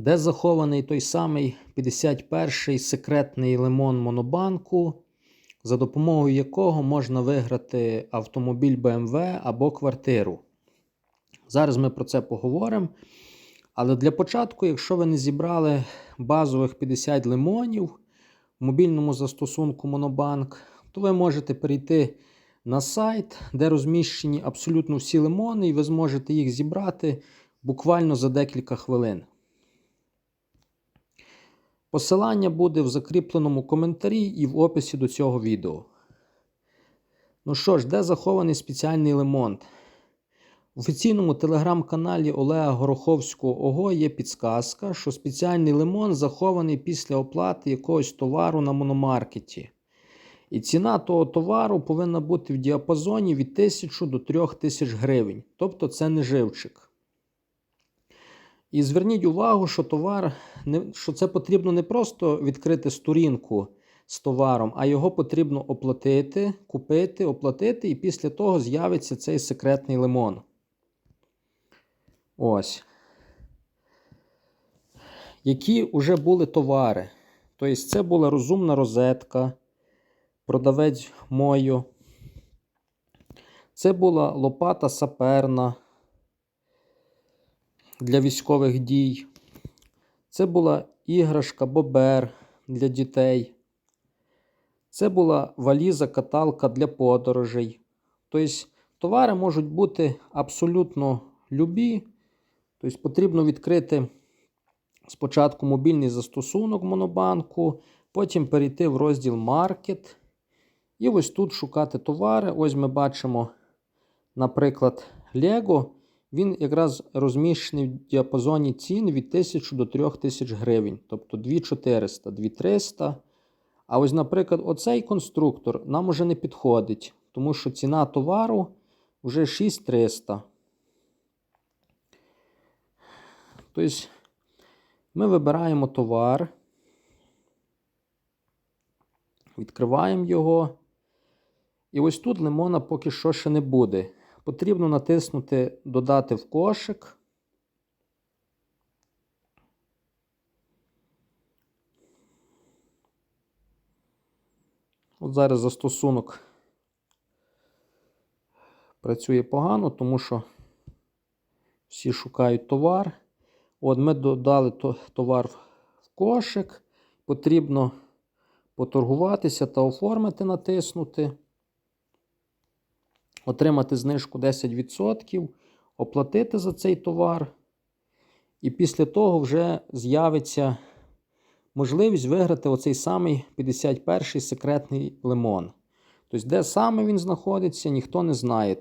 де захований той самий 51-й секретний лимон Монобанку, за допомогою якого можна виграти автомобіль BMW або квартиру. Зараз ми про це поговоримо. Але для початку, якщо ви не зібрали базових 50 лимонів в мобільному застосунку Монобанк, то ви можете перейти на сайт, де розміщені абсолютно всі лимони, і ви зможете їх зібрати буквально за декілька хвилин. Посилання буде в закріпленому коментарі і в описі до цього відео. Ну що ж, де захований спеціальний лимон? В офіційному телеграм-каналі Олега Гороховського ОГО є підсказка, що спеціальний лимон захований після оплати якогось товару на мономаркеті. І ціна того товару повинна бути в діапазоні від 1000 до 3000 гривень. Тобто це не живчик. І зверніть увагу, що товар, що це потрібно не просто відкрити сторінку з товаром, а його потрібно оплатити, купити, оплатити, і після того з'явиться цей секретний лимон. Ось. Які вже були товари. Тобто, це була розумна розетка, продавець мою. Це була лопата саперна для військових дій. Це була іграшка Бобер для дітей. Це була валіза-каталка для подорожей. Тобто, товари можуть бути абсолютно любі. Тобто, потрібно відкрити спочатку мобільний застосунок Монобанку, потім перейти в розділ Маркет. І ось тут шукати товари. Ось ми бачимо, наприклад, Lego. Він якраз розміщений в діапазоні цін від 1000 до 3000 гривень. Тобто 2400, 2300. А ось, наприклад, оцей конструктор нам уже не підходить, тому що ціна товару вже 6300. Тобто, ми вибираємо товар, відкриваємо його. І ось тут лимона поки що ще не буде. Потрібно натиснути Додати в кошик. От зараз застосунок працює погано, тому що всі шукають товар. От ми додали товар в кошик. Потрібно поторгуватися та оформити, натиснути. Отримати знижку 10%, оплатити за цей товар. І після того вже з'явиться можливість виграти оцей самий 51-й секретний лимон. Тобто, де саме він знаходиться, ніхто не знає.